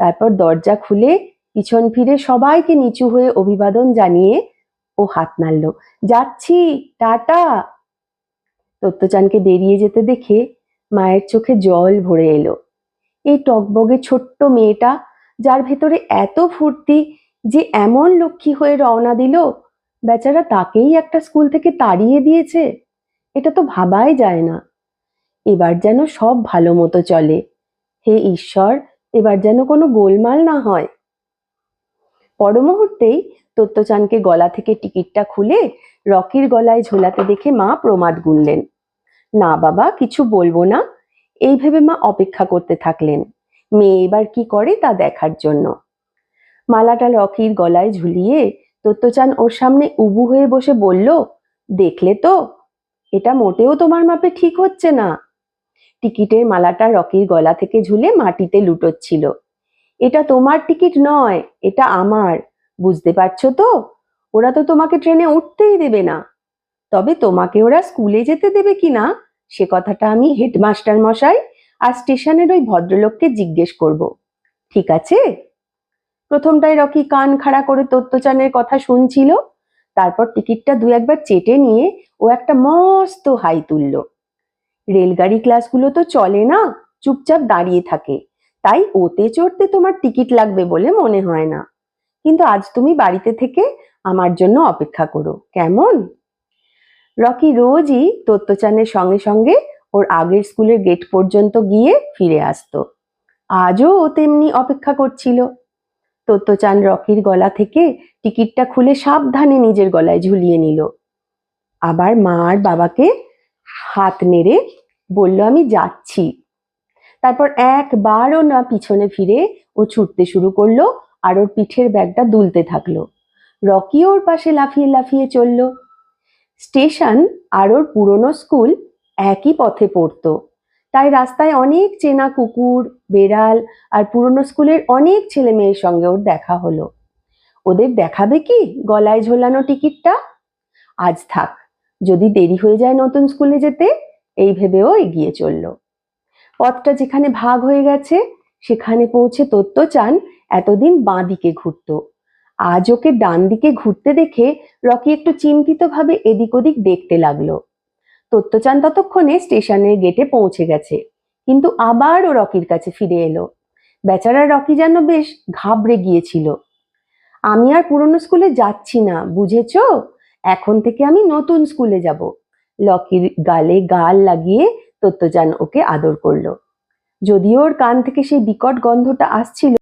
তারপর দরজা খুলে পিছন ফিরে সবাইকে নিচু হয়ে অভিবাদন জানিয়ে ও হাত নাড়ল, যাচ্ছি, টাটা। তত্ত্বচানকে বেরিয়ে যেতে দেখে মায়ের চোখে জল ভরে এলো। এই টকবগে ছোট্ট মেয়েটা, যার ভেতরে এত ফুর্তি যে এমন লক্ষ্মী হয়ে রওনা দিল, বেচারা তাকেই একটা স্কুল থেকে তাড়িয়ে দিয়েছে, এটা তো ভাবাই যায় না। এবার যেন সব ভালো মতো চলে। হে ঈশ্বর এবার যেন কোনো গোলমাল না হয়। পর মুহূর্তেই তত্ত্বচানকে গলা থেকে টিকিটটা খুলে রকির গলায় ঝোলাতে দেখে মা প্রমাদ গুনলেন। না বাবা, কিছু বলব না। এই ভেবে মা অপেক্ষা করতে থাকলেন। মেয়ে এবার কি করে তা দেখার জন্য। মালাটা রকির গলায় ঝুলিয়ে তত্ত্বচান ওর সামনে উবু হয়ে বসে বলল, দেখলে তো, এটা মোটেও তোমার মাপে ঠিক হচ্ছে না। টিকিটের মালাটা রকির গলা থেকে ঝুলে মাটিতে লুটোচ্ছিল। এটা তোমার টিকিট নয়, এটা আমার, বুঝতে পারছ তো? ওরা তো তোমাকে ট্রেনে উঠতেই দেবে না। তবে তোমাকে ওরা স্কুলে যেতে দেবে কি না, সে কথাটা আমি হেডমাস্টার মশাই আর স্টেশনের ওই ভদ্রলোককে জিজ্ঞেস করব। ঠিক আছে? প্রথমটায় রকি কান খাড়া করে তত্ত্বচানের কথা শুনছিল, তারপর টিকিটটা দু একবার চেটে নিয়ে ও একটা মস্ত হাই তুলল। রেলগাড়ি ক্লাসগুলো তো চলে না, চুপচাপ দাঁড়িয়ে থাকে। তাই ওতে চড়তে তোমার টিকিট লাগবে বলে মনে হয় না। কিন্তু আজ তুমি বাড়িতে থেকে আমার জন্য অপেক্ষা করো, কেমন? রকি রোজই তত্ত্বচানের সঙ্গে সঙ্গে ওর আগের স্কুলের গেট পর্যন্ত গিয়ে ফিরে আসতো। আজও ও তেমনি অপেক্ষা করছিল। তত্ত্বচান রকির গলা থেকে টিকিটটা খুলে সাবধানে নিজের গলায় ঝুলিয়ে নিল। আবার মা আর বাবাকে হাত নেড়ে বলল, আমি যাচ্ছি। তারপর একবারও না পিছনে ফিরে ও ছুটতে শুরু করল আর ওর পিঠের ব্যাগটা দুলতে থাকল। রকি ওর পাশে লাফিয়ে লাফিয়ে চলল। স্টেশন আর ওর পুরনো স্কুল একই পথে পড়তো। তাই রাস্তায় অনেক চেনা কুকুর, বেড়াল আর পুরনো স্কুলের অনেক ছেলে মেয়ের সঙ্গে ওর দেখা হলো। ওদের দেখাবে কি গলায় ঝোলানো টিকিটটা? আজ থাক, যদি দেরি হয়ে যায় নতুন স্কুলে যেতে। এই ভেবেও এগিয়ে চলল। পথটা যেখানে ভাগ হয়ে গেছে, সেখানে পৌঁছে তত্ত্ব চান এতদিন বাঁ দিকে ঘুরতো। আজ ওকে ডান দিকে ঘুরতে দেখে রকি একটু চিন্তিতভাবে এদিক ওদিক দেখতে লাগল। তত্ত্বচান ততক্ষণে স্টেশনের গেটে পৌঁছে গেছে, কিন্তু আবার ও রকির কাছে ফিরে এলো। বেচারা রকি যেন বেশ ঘাবড়ে গিয়েছিল। আমি আর পুরনো স্কুলে যাচ্ছি না, বুঝেছ? এখন থেকে আমি নতুন স্কুলে যাব। লকির গালে গাল লাগিয়ে তত্ত্বজান ওকে আদর করল। যদিও ওর কান থেকে সেই বিকট গন্ধটা আসছিল